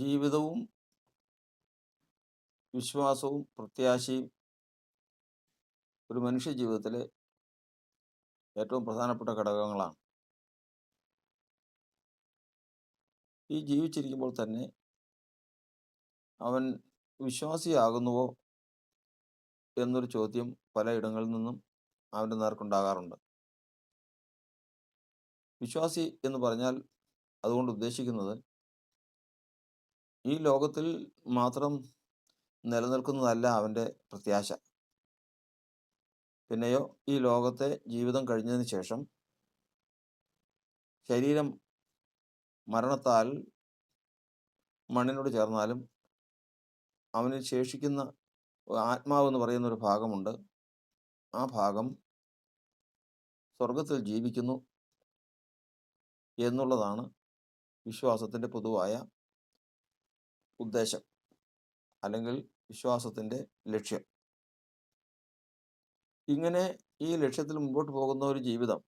ജീവിതവും വിശ്വാസവും പ്രത്യാശയും ഒരു മനുഷ്യ ജീവിതത്തിലെ ഏറ്റവും പ്രധാനപ്പെട്ട ഘടകങ്ങളാണ്. ഈ ജീവിച്ചിരിക്കുമ്പോൾ തന്നെ അവൻ വിശ്വാസിയാകുന്നുവോ എന്നൊരു ചോദ്യം പലയിടങ്ങളിൽ നിന്നും അവന്റെ നേർക്കുണ്ടാകാറുണ്ട്. വിശ്വാസി എന്ന് പറഞ്ഞാൽ അതുകൊണ്ട് ഉദ്ദേശിക്കുന്നത് ഈ ലോകത്തിൽ മാത്രം നിലനിൽക്കുന്നതല്ല അവന്റെ പ്രത്യാശ. പിന്നെയോ ഈ ലോകത്തെ ജീവിതം കഴിഞ്ഞതിന് ശേഷം ശരീരം മരണത്താൽ മണ്ണിനോട് ചേർന്നാലും അവന് ശേഷിക്കുന്ന ആത്മാവ് എന്ന് പറയുന്ന ഒരു ഭാഗമുണ്ട്. ആ ഭാഗം സ്വർഗത്തിൽ ജീവിക്കുന്നു എന്നുള്ളതാണ് വിശ്വാസത്തിന്റെ പൊതുവായ ഉദ്ദേശം അല്ലെങ്കിൽ വിശ്വാസത്തിന്റെ ലക്ഷ്യം. ഇങ്ങനെ ഈ ലക്ഷ്യത്തിൽ മുമ്പോട്ട് പോകുന്ന ഒരു ജീവിതം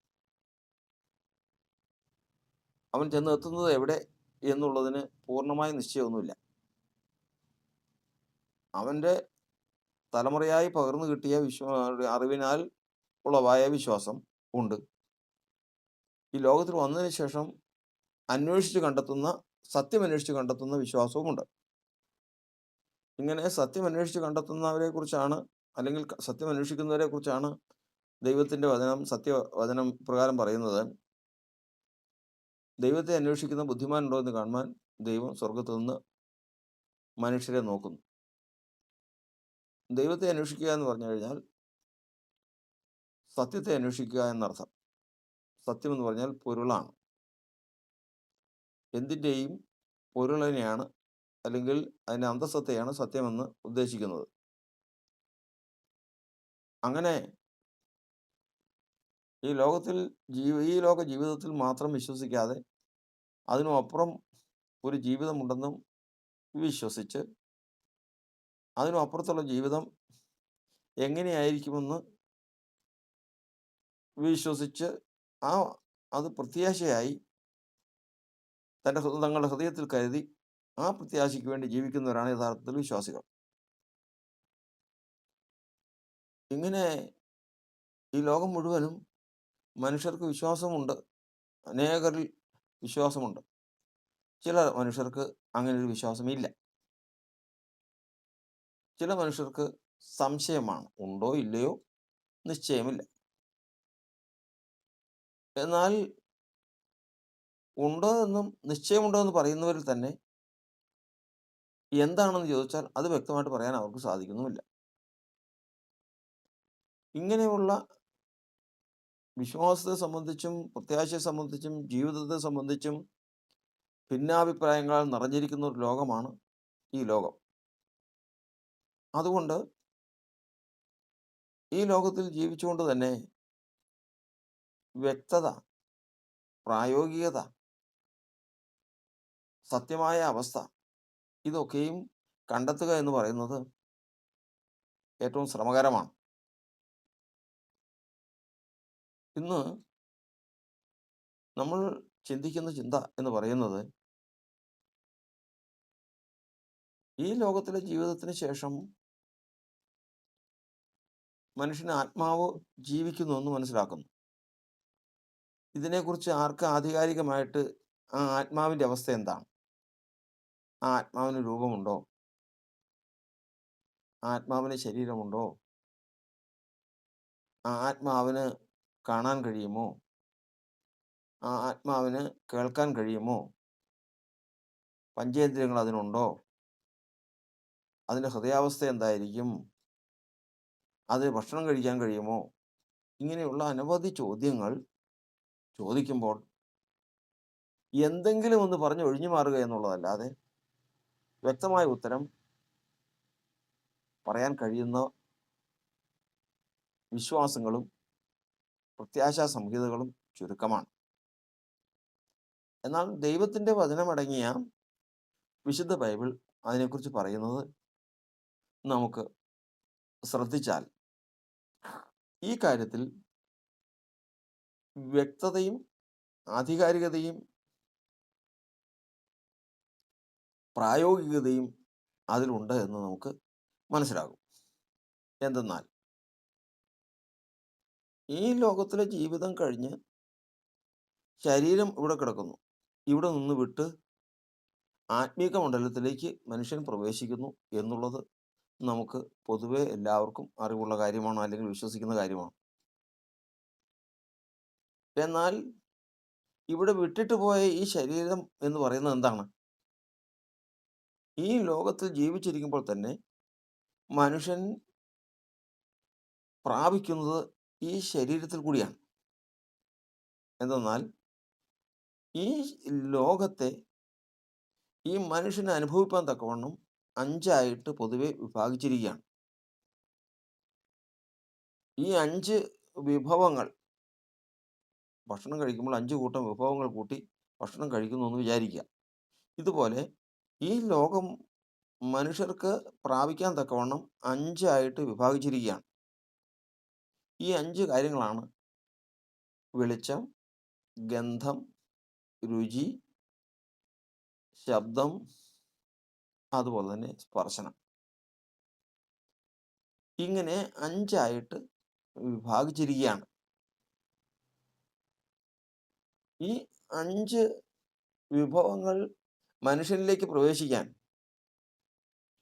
അവൻ ചെന്നെത്തുന്നത് എവിടെ എന്നുള്ളതിന് പൂർണമായ നിശ്ചയമൊന്നുമില്ല. അവന്റെ തലമുറയായി പകർന്നു കിട്ടിയ വിശ്വ അറിവിനാൽ ഉളവായ വിശ്വാസം ഉണ്ട്. ഈ ലോകത്തിൽ വന്നതിന് ശേഷം അന്വേഷിച്ച് കണ്ടെത്തുന്ന സത്യം അന്വേഷിച്ച് കണ്ടെത്തുന്ന വിശ്വാസവുമുണ്ട്. ഇങ്ങനെ സത്യം അന്വേഷിച്ച് കണ്ടെത്തുന്നവരെ കുറിച്ചാണ് അല്ലെങ്കിൽ സത്യം അന്വേഷിക്കുന്നവരെ കുറിച്ചാണ് ദൈവത്തിന്റെ വചനം സത്യവചനം പ്രകാരം പറയുന്നത്. ദൈവത്തെ അന്വേഷിക്കുന്ന ബുദ്ധിമാനുണ്ടോ എന്ന് കാണുവാൻ ദൈവം സ്വർഗത്തു നിന്ന് മനുഷ്യരെ നോക്കുന്നു. ദൈവത്തെ അന്വേഷിക്കുക എന്ന് പറഞ്ഞു കഴിഞ്ഞാൽ സത്യത്തെ അന്വേഷിക്കുക എന്നർത്ഥം. സത്യം എന്ന് പറഞ്ഞാൽ പൊരുളാണ്. എന്തിന്റെയും പൊരുളിനെയാണ് അല്ലെങ്കിൽ അതിന്റെ അന്തസ്സത്തെയാണ് സത്യമെന്ന് ഉദ്ദേശിക്കുന്നത്. അങ്ങനെ ഈ ലോകത്തിൽ ജീവ ഈ ലോക ജീവിതത്തിൽ മാത്രം വിശ്വസിക്കാതെ അതിനും അപ്പുറം ഒരു ജീവിതമുണ്ടെന്നും വിശ്വസിച്ച് അതിനും അപ്പുറത്തുള്ള ജീവിതം എങ്ങനെയായിരിക്കുമെന്ന് വിശ്വസിച്ച് ആ അത് പ്രത്യാശയായി തന്റെ തങ്ങളുടെ ഹൃദയത്തിൽ കരുതി ആ പ്രത്യാശയ്ക്ക് വേണ്ടി ജീവിക്കുന്നവരാണ് യഥാർത്ഥത്തിൽ വിശ്വാസികൾ. ഇങ്ങനെ ഈ ലോകം മുഴുവനും മനുഷ്യർക്ക് വിശ്വാസമുണ്ട്. അനേകരിൽ വിശ്വാസമുണ്ട്. ചില മനുഷ്യർക്ക് അങ്ങനെ ഒരു വിശ്വാസമില്ല. ചില മനുഷ്യർക്ക് സംശയമാണ് ഉണ്ടോ ഇല്ലയോ നിശ്ചയമില്ല. എന്നാൽ ഉണ്ടോ എന്നും നിശ്ചയമുണ്ടോ എന്ന് പറയുന്നവരിൽ തന്നെ എന്താണെന്ന് ചോദിച്ചാൽ അത് വ്യക്തമായിട്ട് പറയാൻ അവർക്ക് സാധിക്കുന്നുമില്ല. ഇങ്ങനെയുള്ള വിശ്വാസത്തെ സംബന്ധിച്ചും പ്രത്യാശയെ സംബന്ധിച്ചും ജീവിതത്തെ സംബന്ധിച്ചും ഭിന്നാഭിപ്രായങ്ങളാൽ നിറഞ്ഞിരിക്കുന്ന ഒരു ലോകമാണ് ഈ ലോകം. അതുകൊണ്ട് ഈ ലോകത്തിൽ ജീവിച്ചുകൊണ്ട് തന്നെ വ്യക്തത പ്രായോഗികത സത്യമായ അവസ്ഥ ഇതൊക്കെയും കണ്ടെത്തുക എന്ന് പറയുന്നത് ഏറ്റവും ശ്രമകരമാണ്. ഇന്ന് നമ്മൾ ചിന്തിക്കുന്ന ചിന്ത എന്ന് പറയുന്നത് ഈ ലോകത്തിലെ ജീവിതത്തിന് ശേഷം മനുഷ്യന് ആത്മാവ് ജീവിക്കുന്നു എന്ന് മനസ്സിലാക്കുന്നു. ഇതിനെക്കുറിച്ച് ആർക്ക് ആധികാരികമായിട്ട് ആ ആത്മാവിന്റെ അവസ്ഥ എന്താണ്? ആ ആത്മാവിന് രൂപമുണ്ടോ? ആത്മാവിന് ശരീരമുണ്ടോ? ആ ആത്മാവിന് കാണാൻ കഴിയുമോ? ആ ആത്മാവിന് കേൾക്കാൻ കഴിയുമോ? പഞ്ചേന്ദ്രിയങ്ങൾ അതിനുണ്ടോ? അതിന്റെ ഹൃദയാവസ്ഥ എന്തായിരിക്കും? അതിന് ഭക്ഷണം കഴിക്കാൻ കഴിയുമോ? ഇങ്ങനെയുള്ള അനവധി ചോദ്യങ്ങൾ ചോദിക്കുമ്പോൾ എന്തെങ്കിലും ഒന്ന് പറഞ്ഞ് ഒഴിഞ്ഞു മാറുക എന്നുള്ളതല്ലാതെ വ്യക്തമായ ഉത്തരം പറയാൻ കഴിയുന്ന വിശ്വാസങ്ങളും പ്രത്യാശാ സംഹിതകളും ചുരുക്കമാണ്. എന്നാൽ ദൈവത്തിന്റെ വചനമടങ്ങിയ വിശുദ്ധ ബൈബിൾ അതിനെക്കുറിച്ച് പറയുന്നത് നമുക്ക് ശ്രദ്ധിച്ചാൽ ഈ കാര്യത്തിൽ വ്യക്തതയും ആധികാരികതയും പ്രായോഗികതയും അതിലുണ്ട് എന്ന് നമുക്ക് മനസ്സിലാകും. എന്തെന്നാൽ ഈ ലോകത്തിലെ ജീവിതം കഴിഞ്ഞ് ശരീരം ഇവിടെ കിടക്കുന്നു. ഇവിടെ നിന്ന് വിട്ട് ആത്മീക മണ്ഡലത്തിലേക്ക് മനുഷ്യൻ പ്രവേശിക്കുന്നു എന്നുള്ളത് നമുക്ക് പൊതുവെ എല്ലാവർക്കും അറിവുള്ള കാര്യമാണ് അല്ലെങ്കിൽ വിശ്വസിക്കുന്ന കാര്യമാണ്. എന്നാൽ ഇവിടെ വിട്ടിട്ട് പോയ ഈ ശരീരം എന്ന് പറയുന്നത് എന്താണ്? ഈ ലോകത്ത് ജീവിച്ചിരിക്കുമ്പോൾ തന്നെ മനുഷ്യൻ പ്രാപിക്കുന്നത് ഈ ശരീരത്തിൽ കൂടിയാണ്. എന്തെന്നാൽ ഈ ലോകത്തെ ഈ മനുഷ്യന് അനുഭവിക്കാൻ തക്കവണ്ണം അഞ്ചായിട്ട് പൊതുവെ വിഭാഗിച്ചിരിക്കുകയാണ്. ഈ അഞ്ച് വിഭവങ്ങൾ ഭക്ഷണം കഴിക്കുമ്പോൾ അഞ്ച് കൂട്ടം വിഭവങ്ങൾ കൂട്ടി ഭക്ഷണം കഴിക്കുന്നു എന്ന് വിചാരിക്കുക. ഇതുപോലെ ഈ ലോകം മനുഷ്യർക്ക് പ്രാപിക്കാൻ തക്കവണ്ണം അഞ്ചായിട്ട് വിഭാഗിച്ചിരിക്കുകയാണ്. ഈ അഞ്ച് കാര്യങ്ങളാണ്. വെളിച്ചം ഗന്ധം രുചി ശബ്ദം അതുപോലെ തന്നെ സ്പർശനം. ഇങ്ങനെ അഞ്ചായിട്ട് വിഭാഗിച്ചിരിക്കുകയാണ്. ഈ അഞ്ച് വിഭവങ്ങൾ മനുഷ്യനിലേക്ക് പ്രവേശിക്കാൻ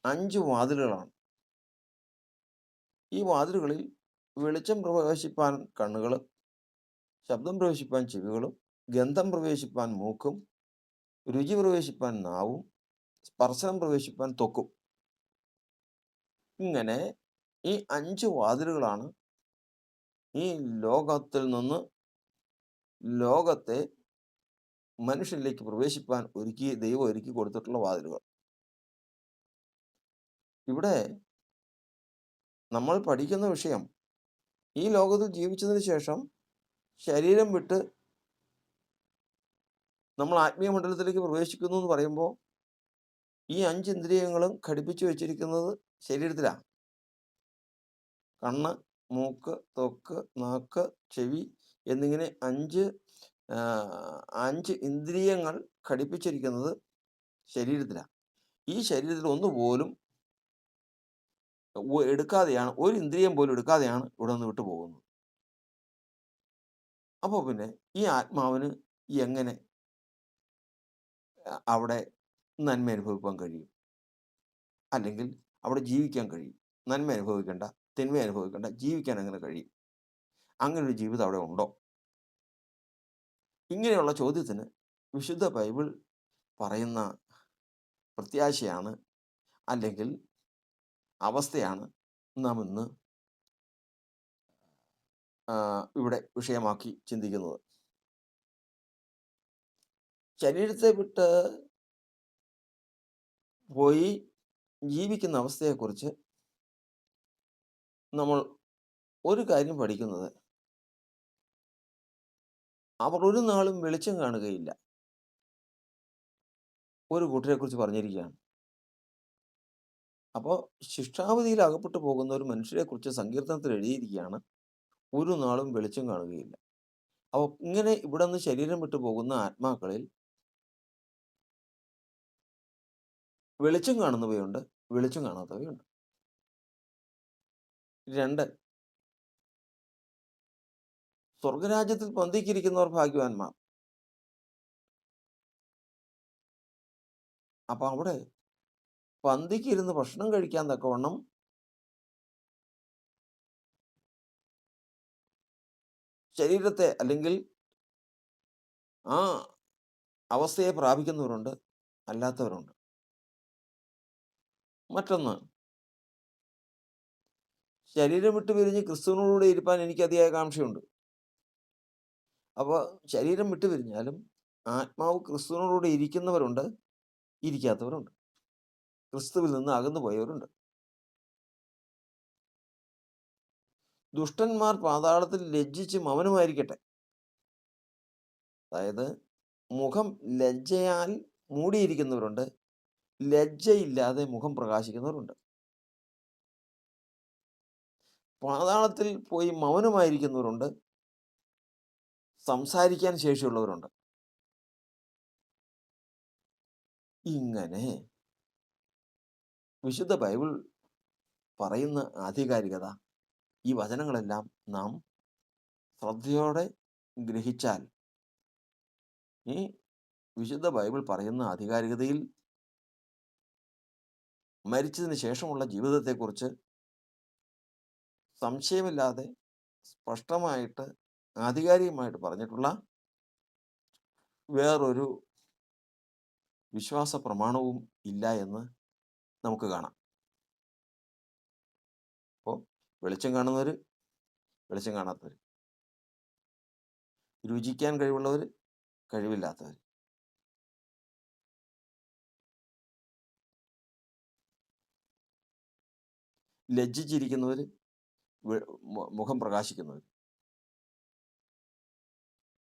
അഞ്ച് വാതിലുകളാണ്. ഈ വാതിലുകളിൽ വെളിച്ചം പ്രവേശിപ്പാൻ കണ്ണുകൾ ശബ്ദം പ്രവേശിപ്പാൻ ചെവികളും ഗന്ധം പ്രവേശിപ്പാൻ മൂക്കും രുചി പ്രവേശിപ്പാൻ നാവും സ്പർശനം പ്രവേശിപ്പാൻ തൊക്കും ഇങ്ങനെ ഈ അഞ്ച് വാതിലുകളാണ് ഈ ലോകത്തിൽ നിന്ന് ലോകത്തെ മനുഷ്യനിലേക്ക് പ്രവേശിപ്പാൻ ഒരുക്കി ദൈവം ഒരുക്കി കൊടുത്തിട്ടുള്ള വാതിലുകൾ. ഇവിടെ നമ്മൾ പഠിക്കുന്ന വിഷയം ഈ ലോകത്ത് ജീവിച്ചതിന് ശേഷം ശരീരം വിട്ട് നമ്മൾ ആത്മീയ മണ്ഡലത്തിലേക്ക് പ്രവേശിക്കുന്നു എന്ന് പറയുമ്പോൾ ഈ അഞ്ച് ഇന്ദ്രിയങ്ങളും ഘടിപ്പിച്ചു വെച്ചിരിക്കുന്നത് ശരീരത്തിലാണ്. കണ്ണ് മൂക്ക് തൊക്ക് നാക്ക് ചെവി എന്നിങ്ങനെ അഞ്ച് അഞ്ച് ഇന്ദ്രിയങ്ങൾ ഘടിപ്പിച്ചിരിക്കുന്നത് ശരീരത്തിലാണ് ഈ ശരീരത്തിൽ ഒന്നുപോലും എടുക്കാതെയാണ് ഒരു ഇന്ദ്രിയം പോലും എടുക്കാതെയാണ് ഇവിടെ നിന്ന് വിട്ടു പോകുന്നത്. അപ്പോൾ പിന്നെ ഈ ആത്മാവിന് എങ്ങനെ അവിടെ നന്മ അനുഭവിക്കാൻ കഴിയും? അല്ലെങ്കിൽ അവിടെ ജീവിക്കാൻ കഴിയും? നന്മ അനുഭവിക്കേണ്ട തിന്മ അനുഭവിക്കേണ്ട ജീവിക്കാൻ അങ്ങനെ കഴിയും? അങ്ങനെ ഒരു ജീവിതം അവിടെ ഉണ്ടോ? ഇങ്ങനെയുള്ള ചോദ്യത്തിന് വിശുദ്ധ ബൈബിൾ പറയുന്ന പ്രത്യാശയാണ് അല്ലെങ്കിൽ അവസ്ഥയാണ് നാം ഇന്ന് ഇവിടെ വിഷയമാക്കി ചിന്തിക്കുന്നത്. ശരീരത്തെ വിട്ട് പോയി ജീവിക്കുന്ന അവസ്ഥയെക്കുറിച്ച് നമ്മൾ ഒരു കാര്യം പഠിക്കുന്നത് അവർ ഒരു നാളും വെളിച്ചം കാണുകയില്ല. ഒരു കൂട്ടരെക്കുറിച്ച് പറഞ്ഞിരിക്കുകയാണ്. അപ്പോൾ ശിക്ഷാവധിയിൽ അകപ്പെട്ടു പോകുന്ന ഒരു മനുഷ്യരെക്കുറിച്ച് സങ്കീർത്തനത്തിൽ എഴുതിയിരിക്കുകയാണ് ഒരു നാളും വെളിച്ചം കാണുകയില്ല. അപ്പോൾ ഇങ്ങനെ ഇവിടെ നിന്ന് ശരീരം വിട്ടു പോകുന്ന ആത്മാക്കളിൽ വെളിച്ചം കാണുന്നവയുണ്ട് വെളിച്ചം കാണാത്തവയുണ്ട്. രണ്ട് സ്വർഗരാജ്യത്തിൽ പന്തിക്കിരിക്കുന്നവർ ഭാഗ്യവാന്മാർ. അപ്പൊ അവിടെ പന്തിക്ക് ഇരുന്ന് ഭക്ഷണം കഴിക്കാൻ തക്കവണ്ണം ശരീരത്തെ അല്ലെങ്കിൽ ആ അവസ്ഥയെ പ്രാപിക്കുന്നവരുണ്ട് അല്ലാത്തവരുണ്ട്. മറ്റൊന്ന് ശരീരം വിട്ട് പിരിഞ്ഞ് ക്രിസ്തുവിനോടുകൂടെ ഇരിപ്പാൻ എനിക്ക് അതിയായ കാംക്ഷയുണ്ട്. അപ്പോൾ ശരീരം വിട്ടു പിരിഞ്ഞാലും ആത്മാവ് ക്രിസ്തുവിനോടുകൂടി ഇരിക്കുന്നവരുണ്ട് ഇരിക്കാത്തവരുണ്ട്. ക്രിസ്തുവിൽ നിന്ന് അകന്നു പോയവരുണ്ട്. ദുഷ്ടന്മാർ പാതാളത്തിൽ ലജ്ജിച്ച് മൗനമായിരിക്കട്ടെ അതായത് മുഖം ലജ്ജയാൽ മൂടിയിരിക്കുന്നവരുണ്ട് ലജ്ജയില്ലാതെ മുഖം പ്രകാശിക്കുന്നവരുണ്ട്. പാതാളത്തിൽ പോയി മൗനമായിരിക്കുന്നവരുണ്ട് സംസാരിക്കാൻ ശേഷിയുള്ളവരുണ്ട്. ഇങ്ങനെ വിശുദ്ധ ബൈബിൾ പറയുന്ന ആധികാരികത ഈ വചനങ്ങളെല്ലാം നാം ശ്രദ്ധയോടെ ഗ്രഹിച്ചാൽ ഈ വിശുദ്ധ ബൈബിൾ പറയുന്ന ആധികാരികതയിൽ മരിച്ചതിന് ശേഷമുള്ള ജീവിതത്തെക്കുറിച്ച് സംശയമില്ലാതെ സ്പഷ്ടമായിട്ട് ആധികാരികമായിട്ട് പറഞ്ഞിട്ടുള്ള വേറൊരു വിശ്വാസ പ്രമാണവും ഇല്ല എന്ന് നമുക്ക് കാണാം. അപ്പോൾ വെളിച്ചം കാണുന്നവർ വെളിച്ചം കാണാത്തവർ രുചിക്കാൻ കഴിവുള്ളവർ കഴിവില്ലാത്തവർ ലജ്ജിച്ചിരിക്കുന്നവർ മുഖം പ്രകാശിക്കുന്നവർ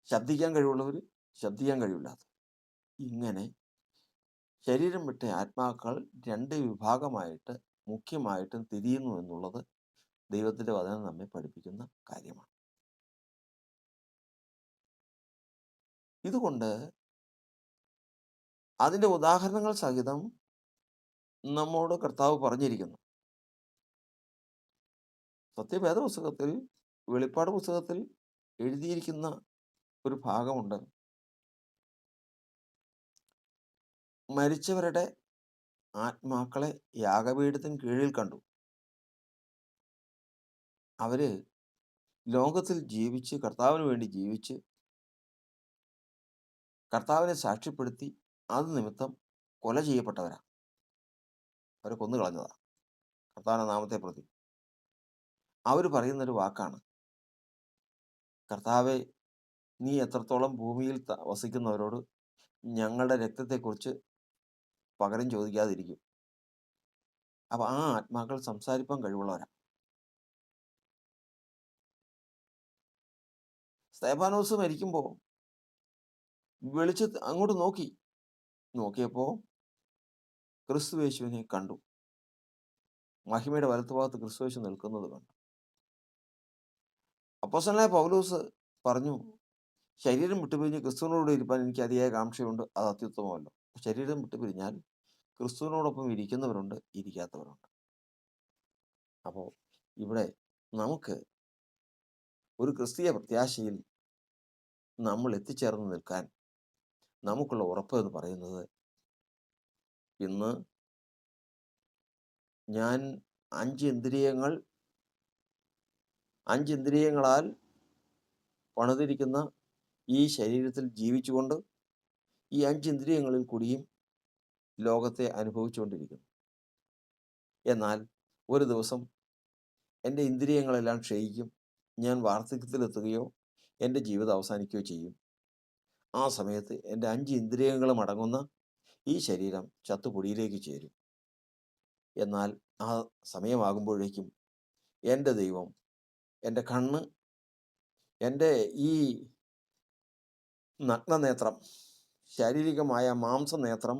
ശബ്ദിക്കാൻ കഴിവുള്ളവർ ശബ്ദിക്കാൻ കഴിവില്ലാത്ത ഇങ്ങനെ ശരീരം വിട്ട ആത്മാക്കൾ രണ്ട് വിഭാഗമായിട്ട് മുഖ്യമായിട്ടും തിരിയുന്നു എന്നുള്ളത് ദൈവത്തിന്റെ വചനം നമ്മെ പഠിപ്പിക്കുന്ന കാര്യമാണ്. ഇതുകൊണ്ട് അതിന്റെ ഉദാഹരണങ്ങൾ സഹിതം നമ്മോട് കർത്താവ് പറഞ്ഞിരിക്കുന്നു. സത്യവേദ പുസ്തകത്തിൽ വെളിപ്പാട് പുസ്തകത്തിൽ എഴുതിയിരിക്കുന്ന ഒരു ഭാഗമുണ്ട്. മരിച്ചവരുടെ ആത്മാക്കളെ യാഗപീഠത്തിന് കീഴിൽ കണ്ടു. അവർ ലോകത്തിൽ ജീവിച്ച് കർത്താവിന് വേണ്ടി ജീവിച്ച് കർത്താവിനെ സാക്ഷ്യപ്പെടുത്തി അത് നിമിത്തം കൊല ചെയ്യപ്പെട്ടവരാ. അവരെ കൊന്നു കളഞ്ഞതാ കർത്താവിന്റെ നാമത്തെ പ്രതി. അവർ പറയുന്നൊരു വാക്കാണ്. കർത്താവെ നീ എത്രത്തോളം ഭൂമിയിൽ വസിക്കുന്നവരോട് ഞങ്ങളുടെ രക്തത്തെക്കുറിച്ച് പകരം ചോദിക്കാതിരിക്കും. അപ്പൊ ആ ആത്മാക്കൾ സംസാരിപ്പാൻ കഴിവുള്ളവരാ. സ്തേഫാനോസ് മരിക്കുമ്പോൾ വെളിച്ച അങ്ങോട്ട് നോക്കി. നോക്കിയപ്പോ ക്രിസ്തുവേശുവിനെ കണ്ടു. മഹിമയുടെ വലത്തുഭാഗത്ത് ക്രിസ്തുവേശു നിൽക്കുന്നത് കണ്ടു. അപ്പോസനായ പൗലൂസ് പറഞ്ഞു ശരീരം വിട്ടുപിരിഞ്ഞ് ക്രിസ്തുവിനോട് ഇരിപ്പാൻ എനിക്ക് അതിയായ കാംക്ഷയുണ്ട്. അത് അത്യുത്തമമല്ലോ. ശരീരം വിട്ടുപിരിഞ്ഞാൽ ക്രിസ്തുവിനോടൊപ്പം ഇരിക്കുന്നവരുണ്ട് ഇരിക്കാത്തവരുണ്ട്. അപ്പോൾ ഇവിടെ നമുക്ക് ഒരു ക്രിസ്തീയ പ്രത്യാശയിൽ നമ്മൾ എത്തിച്ചേർന്ന് നിൽക്കാൻ നമുക്കുള്ള ഉറപ്പ് എന്ന് പറയുന്നത് ഇന്ന് ഞാൻ അഞ്ച് ഇന്ദ്രിയങ്ങൾ അഞ്ച് ഇന്ദ്രിയങ്ങളാൽ പണിതിരിക്കുന്ന ഈ ശരീരത്തിൽ ജീവിച്ചുകൊണ്ട് ഈ അഞ്ച് ഇന്ദ്രിയങ്ങളിൽ കൂടിയും ലോകത്തെ അനുഭവിച്ചുകൊണ്ടിരിക്കുന്നു. എന്നാൽ ഒരു ദിവസം എന്റെ ഇന്ദ്രിയങ്ങളെല്ലാം ക്ഷയിക്കും ഞാൻ വാർദ്ധക്യത്തിലെത്തുകയോ എന്റെ ജീവിതം അവസാനിക്കുകയോ ചെയ്യും. ആ സമയത്ത് എന്റെ അഞ്ച് ഇന്ദ്രിയങ്ങളും അടങ്ങുന്ന ഈ ശരീരം ചത്തുപൊടിയിലേക്ക് ചേരും. എന്നാൽ ആ സമയമാകുമ്പോഴേക്കും എന്റെ ദൈവം എന്റെ കണ്ണ് എന്റെ ഈ നഗ്നനേത്രം ശാരീരികമായ മാംസനേത്രം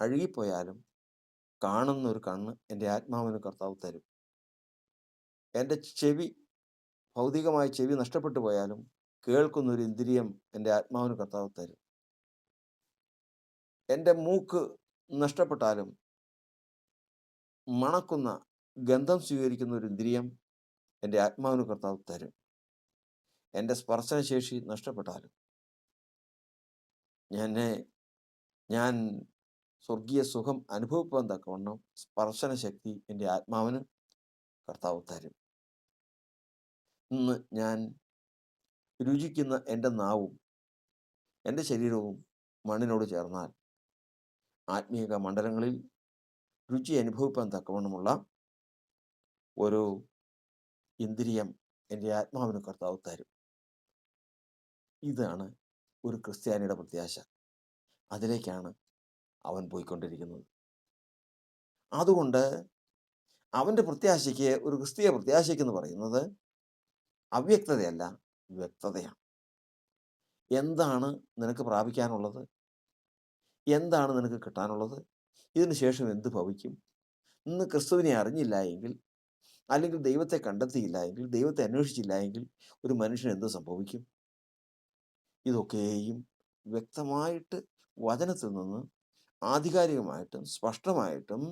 അഴുകിപ്പോയാലും കാണുന്ന ഒരു കണ്ണ് എന്റെ ആത്മാവിന് കർത്താവ് തരും. എന്റെ ചെവി ഭൗതികമായ ചെവി നഷ്ടപ്പെട്ടു പോയാലും കേൾക്കുന്നൊരു ഇന്ദ്രിയം എന്റെ ആത്മാവിന് കർത്താവ് തരും. എന്റെ മൂക്ക് നഷ്ടപ്പെട്ടാലും മണക്കുന്ന ഗന്ധം സ്വീകരിക്കുന്ന ഒരു ഇന്ദ്രിയം എന്റെ ആത്മാവിന് കർത്താവ് തരും. എന്റെ സ്പർശനശേഷി നഷ്ടപ്പെട്ടാലും എന്നെ ഞാൻ സ്വർഗീയ സുഖം അനുഭവിപ്പാൻ തക്കവണ്ണം സ്പർശന ശക്തി എന്റെ ആത്മാവിന് കർത്താവ് തരും. ഇന്ന് ഞാൻ രുചിക്കുന്ന എന്റെ നാവും എന്റെ ശരീരവും മണ്ണിനോട് ചേർന്നാൽ ആത്മീയ മണ്ഡലങ്ങളിൽ രുചി അനുഭവിപ്പാൻ തക്കവണ്ണമുള്ള ഒരു ഇന്ദ്രിയം എന്റെ ആത്മാവിന് കർത്താവ് തരും. ഇതാണ് ഒരു ക്രിസ്ത്യാനിയുടെ പ്രത്യാശ. അതിലേക്കാണ് അവൻ പോയിക്കൊണ്ടിരിക്കുന്നത്. അതുകൊണ്ട് അവന്റെ പ്രത്യാശയ്ക്ക് ഒരു ക്രിസ്തീയ പ്രത്യാശയ്ക്ക് എന്ന് പറയുന്നത് അവ്യക്തതയല്ല വ്യക്തതയാണ്. എന്താണ് നിനക്ക് പ്രാപിക്കാനുള്ളത്? എന്താണ് നിനക്ക് കിട്ടാനുള്ളത്? ഇതിന് ശേഷം എന്ത് ഭവിക്കും? ഇന്ന് ക്രിസ്തുവിനെ അറിഞ്ഞില്ല എങ്കിൽ അല്ലെങ്കിൽ ദൈവത്തെ കണ്ടെത്തിയില്ല എങ്കിൽ ദൈവത്തെ അന്വേഷിച്ചില്ല എങ്കിൽ ഒരു മനുഷ്യൻ എന്ത് സംഭവിക്കും? ഇതൊക്കെയും വ്യക്തമായിട്ട് വചനത്തിൽ നിന്ന് ആധികാരികമായിട്ടും സ്പഷ്ടമായിട്ടും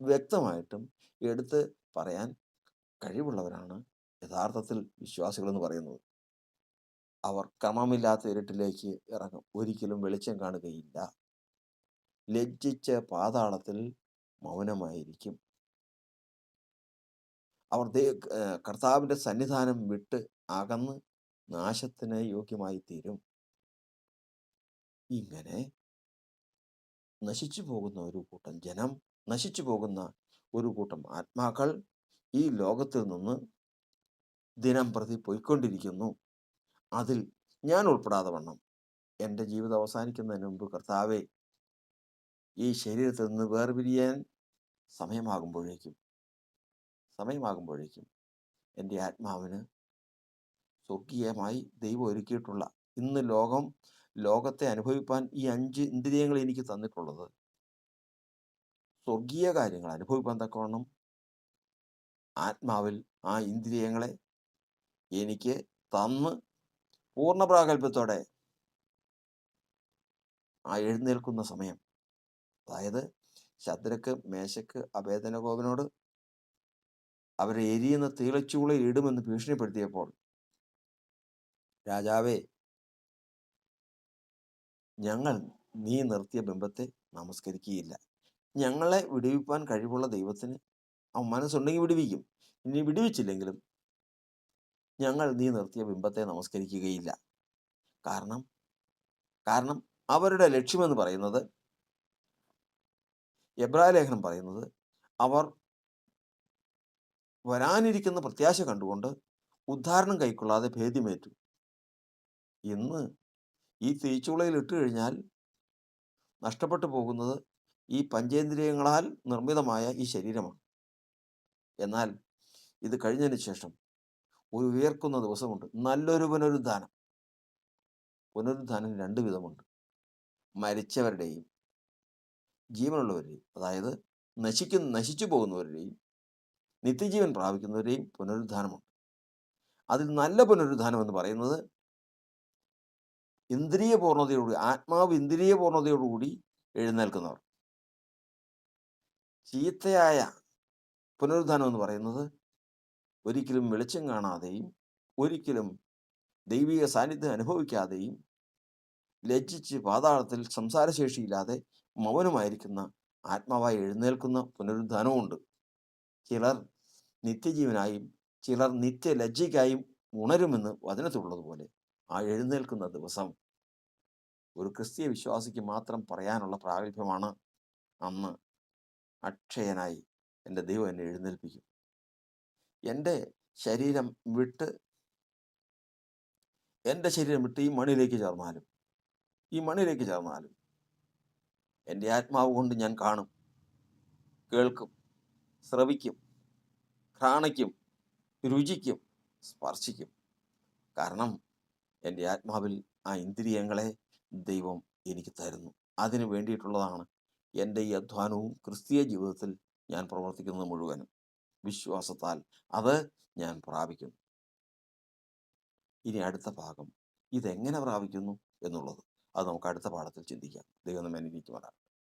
വ്യക്തമായിട്ടും എടുത്ത് പറയാൻ കഴിവുള്ളവരാണ് യഥാർത്ഥത്തിൽ വിശ്വാസികളെന്ന് പറയുന്നത്. അവർ ക്രമമില്ലാത്ത ഇരുട്ടിലേക്ക് ഇറങ്ങും. ഒരിക്കലും വെളിച്ചം കാണുകയില്ല. ലജ്ജിച്ച പാതാളത്തിൽ മൗനമായിരിക്കും. അവർ ദേ കർത്താവിന്റെ സന്നിധാനം വിട്ട് അകന്ന് നാശത്തിന് യോഗ്യമായി തീരും ഇങ്ങനെ നശിച്ചു പോകുന്ന ഒരു കൂട്ടം ജനം നശിച്ചു പോകുന്ന ഒരു കൂട്ടം ആത്മാക്കൾ ഈ ലോകത്തിൽ നിന്ന് ദിനം പ്രതി പോയിക്കൊണ്ടിരിക്കുന്നു. അതിൽ ഞാൻ ഉൾപ്പെടാതെ വണ്ണം. എന്റെ ജീവിതം അവസാനിക്കുന്നതിന് മുമ്പ് കർത്താവെ ഈ ശരീരത്തിൽ നിന്ന് വേർപിരിയാൻ സമയമാകുമ്പോഴേക്കും സമയമാകുമ്പോഴേക്കും എന്റെ ആത്മാവിന് സ്വർഗീയമായി ദൈവം ഒരുക്കിയിട്ടുള്ള ഇന്ന് ലോകം ലോകത്തെ അനുഭവിപ്പാൻ ഈ അഞ്ച് ഇന്ദ്രിയങ്ങൾ എനിക്ക് തന്നിട്ടുള്ളത്. സ്വർഗീയ കാര്യങ്ങൾ അനുഭവിപ്പാൻ തക്കവണ്ണം ആത്മാവിൽ ആ ഇന്ദ്രിയങ്ങളെ എനിക്ക് തന്ന് പൂർണ പ്രാഗൽഭ്യത്തോടെ ആ എഴുന്നേൽക്കുന്ന സമയം. അതായത് ശദ്രക്ക് മേശക്ക് അഭേദനകോപനോട് അവരെ എരിയുന്ന തീളച്ചൂളയിൽ ഇടുമെന്ന് ഭീഷണിപ്പെടുത്തിയപ്പോൾ രാജാവേ ഞങ്ങൾ നീ നിർത്തിയ ബിംബത്തെ നമസ്കരിക്കുകയില്ല. ഞങ്ങളെ വിടുവിപ്പാൻ കഴിവുള്ള ദൈവത്തിന് അവൻ മനസ്സുണ്ടെങ്കിൽ വിടുവിക്കും. ഇനി വിടുവിച്ചില്ലെങ്കിലും ഞങ്ങൾ നീ നിർത്തിയ ബിംബത്തെ നമസ്കരിക്കുകയില്ല. കാരണം കാരണം അവരുടെ ലക്ഷ്യമെന്ന് പറയുന്നത് എബ്രായ ലേഖനം പറയുന്നത് അവർ വരാനിരിക്കുന്ന പ്രത്യാശ കണ്ടുകൊണ്ട് ഉദ്ധാരണം കൈക്കൊള്ളാതെ ഭേദ്യമേറ്റു. ഇന്ന് ഈ തീച്ചുളയിൽ ഇട്ട് കഴിഞ്ഞാൽ നഷ്ടപ്പെട്ടു പോകുന്നത് ഈ പഞ്ചേന്ദ്രിയങ്ങളാൽ നിർമ്മിതമായ ഈ ശരീരമാണ്. എന്നാൽ ഇത് കഴിഞ്ഞതിന് ശേഷം ഒരു ഉയർക്കുന്ന ദിവസമുണ്ട്. നല്ലൊരു പുനരുദ്ധാനം പുനരുദ്ധാനം രണ്ട് വിധമുണ്ട്. മരിച്ചവരുടെയും ജീവനുള്ളവരുടെയും അതായത് നശിക്കുന്ന നശിച്ചു പോകുന്നവരുടെയും നിത്യജീവൻ പ്രാപിക്കുന്നവരുടെയും പുനരുദ്ധാനമുണ്ട്. അതിൽ നല്ല പുനരുദ്ധാനം എന്ന് പറയുന്നത് ഇന്ദ്രിയ പൂർണതയോടുകൂടി ആത്മാവ് ഇന്ദ്രിയ പൂർണതയോടുകൂടി എഴുന്നേൽക്കുന്നവർ. ചീത്തയായ പുനരുദ്ധാനം എന്ന് പറയുന്നത് ഒരിക്കലും വെളിച്ചം കാണാതെയും ഒരിക്കലും ദൈവിക സാന്നിധ്യം അനുഭവിക്കാതെയും ലജ്ജിച്ച് പാതാളത്തിൽ സംസാരശേഷിയില്ലാതെ മൗനമായിരിക്കുന്ന ആത്മാവായി എഴുന്നേൽക്കുന്ന പുനരുദ്ധാനവുമുണ്ട്. ചിലർ നിത്യജീവനായും ചിലർ നിത്യലജ്ജയ്ക്കായും ഉണരുമെന്ന് വചനത്തിലുള്ളതുപോലെ. ആ എഴുന്നേൽക്കുന്ന ദിവസം ഒരു ക്രിസ്തീയ വിശ്വാസിക്ക് മാത്രം പറയാനുള്ള പ്രാഗൽഭ്യമാണ് അന്ന് അക്ഷയനായി എന്റെ ദൈവം എന്നെ എഴുന്നേൽപ്പിക്കും എന്റെ ശരീരം വിട്ട് എന്റെ ശരീരം വിട്ട് ഈ മണിയിലേക്ക് ചേർന്നാലും ഈ മണിയിലേക്ക് ചേർന്നാലും എന്റെ ആത്മാവ് കൊണ്ട് ഞാൻ കാണും കേൾക്കും ശ്രവിക്കും ഘ്രാണിക്കും രുചിക്കും സ്പർശിക്കും. കാരണം എന്റെ ആത്മാവിൽ ആ ഇന്ദ്രിയങ്ങളെ ദൈവം എനിക്ക് തരുന്നു. അതിന് വേണ്ടിയിട്ടുള്ളതാണ് എന്റെ ഈ അധ്വാനവും ക്രിസ്തീയ ജീവിതത്തിൽ ഞാൻ പ്രവർത്തിക്കുന്നത് മുഴുവനും. വിശ്വാസത്താൽ അത് ഞാൻ പ്രാപിക്കുന്നു. ഇനി അടുത്ത ഭാഗം. ഇതെങ്ങനെ പ്രാപിക്കുന്നു എന്നുള്ളത്. അത് നമുക്ക് അടുത്ത പാഠത്തിൽ ചിന്തിക്കാം. ദൈവം നമ്മെ അനുഗ്രഹിക്കുമാറാം